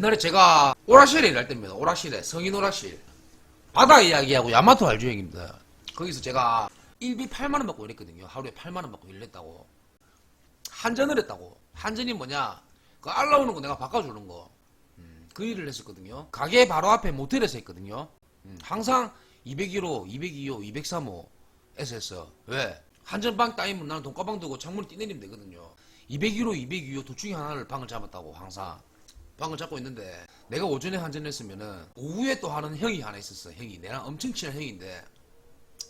옛날에 제가 오락실에 일할 때입니다. 오락실에 성인 오락실 바다 이야기하고 야마토 알죠 형입니다. 거기서 제가 일비 8만 원 받고 일했거든요. 하루에 8만 원 받고 일했다고. 한전을 했다고. 한전이 뭐냐? 그알 나오는 거 내가 바꿔주는 거. 음, 그 일을 했었거든요. 가게 바로 앞에 모텔에서 했거든요. 음, 항상 201호, 202호, 203호에서 했어. 왜? 한전방 따이면 나는 돈가방 두고 창문을 뛰내리면 되거든요. 201호, 202호 둘 중에 하나를 방을 잡았다고 항상. 방을 잡고 있는데 내가 오전에 한전했으면은 오후에 또 하는 형이 하나 있었어. 형이 내랑 엄청 친한 형인데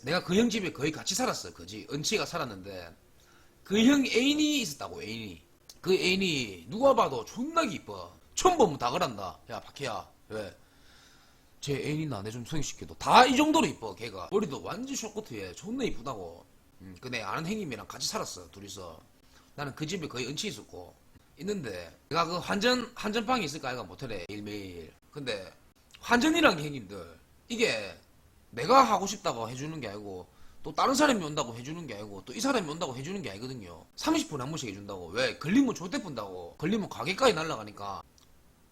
내가 그 형 집에 거의 같이 살았어. 그지? 은치가 살았는데 그 형 애인이 있었다고 애인이. 그 애인이 누가 봐도 존나 이뻐. 처음 보면 다 그런다. 야 박혜야 왜? 제 애인이나 내 좀 소개시켜도 다 이 정도로 이뻐 걔가 머리도 완전 쇼커트에 존나 이쁘다고 음, 그내 아는 형님이랑 같이 살았어 둘이서 나는 그 집에 거의 은치 있었고 있는데 내가 그 환전 환전방이 있을까 아이가 모텔에 일매일. 근데 환전이란 게 형님들. 이게 내가 하고 싶다고 해주는 게 아니고 또 다른 사람이 온다고 해주는 게 아니고 또 이 사람이 온다고 해주는 게 아니거든요. 30분에 한 번씩 해준다고. 왜? 걸리면 좆대 분다고. 걸리면 가게까지 날라가니까.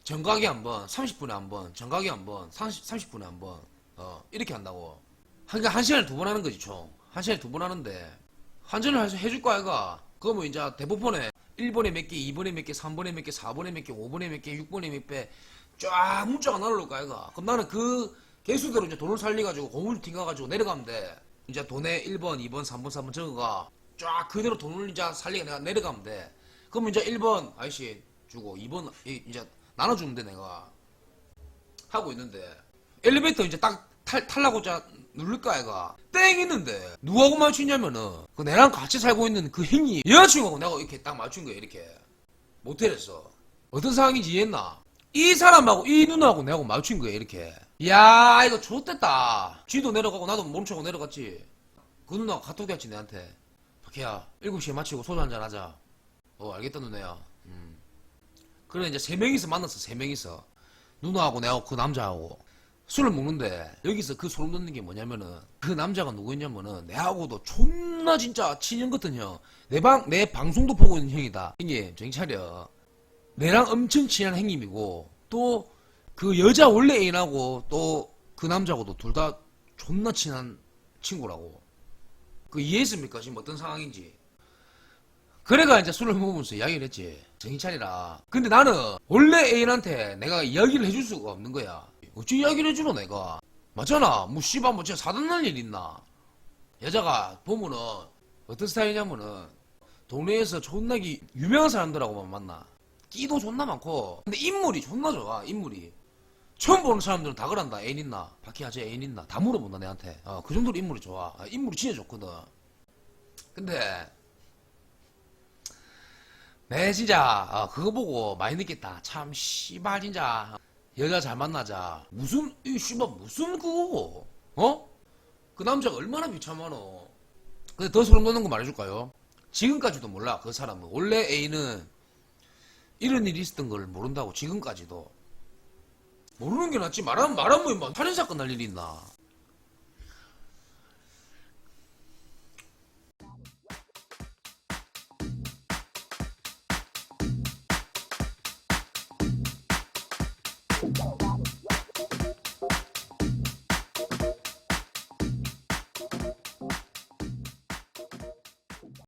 정각에 한 번, 30분에 한 번, 정각에 한 번, 30, 30분에 한 번, 어, 이렇게 한다고. 그러니까 한 시간에 두 번 하는 거지, 총. 한 시간에 두 번 하는데, 환전을 해줄 거 아이가? 그러면 이제 대부분에 1번에 몇 개, 2번에 몇 개, 3번에 몇 개, 4번에 몇 개, 5번에 몇 개, 6번에 몇 개, 쫙 문자가 날라올 거 아이가? 그럼 나는 그 개수대로 이제 돈을 살려가지고 고물 튕겨가지고 내려가면 돼. 이제 돈에 1번, 2번, 3번, 4번 적어가 쫙 그대로 돈을 이제 살리가 내가 내려가면 돼. 그러면 이제 1번 아저씨 주고 2번 이- 이제 나눠주면 돼 내가 하고 있는데 엘리베이터 이제 딱 탈, 탈라고 자 누를 거 아이가? 땡 있는데 누구하고 맞추냐면은 그 내랑 같이 살고 있는 그 형이 여자친구하고 내가 이렇게 딱 맞춘 거야 이렇게. 모텔에서. 어떤 상황인지 이해했나? 이 사람하고 이 누나하고 내하고 맞춘 거야 이렇게. 야 이거 좋댔다. 쥐도 내려가고 나도 몸치고 내려갔지. 그 누나가 카톡이 왔지 내한테. 박혜야 7시에 마치고 소주 한잔 하자. 어 알겠다 누나야. 음. 그래 이제 세 명이서 만났어 세 명이서. 누나하고 내하고 그 남자하고 술을 먹는데 여기서 그 소름 돋는 게 뭐냐면은 그 남자가 누구였냐면은 내하고도 존나 진짜 친형 같은 형 내 방 내 방송도 보고 있는 형이다 형님 정신 차려 내랑 엄청 친한 형님이고 또 그 여자 원래 애인하고 또 그 남자하고도 둘 다 존나 친한 친구라고 그 이해했습니까 지금 어떤 상황인지 그래가 이제 술을 먹으면서 이야기를 했지. 정신 차리라. 근데 나는 원래 애인한테 내가 이야기를 해줄 수가 없는 거야. 어찌 이야기를 해주노 내가. 맞잖아. 뭐 씨발 뭐 진짜 사단 날 일 있나. 여자가 보면은 어떤 스타일이냐면은 동네에서 존나기 유명한 사람들하고만 만나. 끼도 존나 많고. 근데 인물이 존나 좋아. 인물이. 처음 보는 사람들은 다 그런다. 애인 있나? 박희야 쟤 애인 있나? 다 물어본다 내한테. 어, 그 정도로 인물이 좋아. 아, 인물이 진짜 좋거든. 근데 네 진짜 어, 그거 보고 많이 느꼈다 참 씨발 진짜 여자 잘 만나자. 무슨 이 씨발 무슨 그거고 어? 그 남자가 얼마나 비참하노? 근데 더 소름 돋는 거 말해줄까요? 지금까지도 몰라 그 사람은. 원래 애인은 이런 일이 있었던 걸 모른다고 지금까지도. 모르는 게 낫지. 말하면 말하면 뭐 살인 사건 날 일이 있나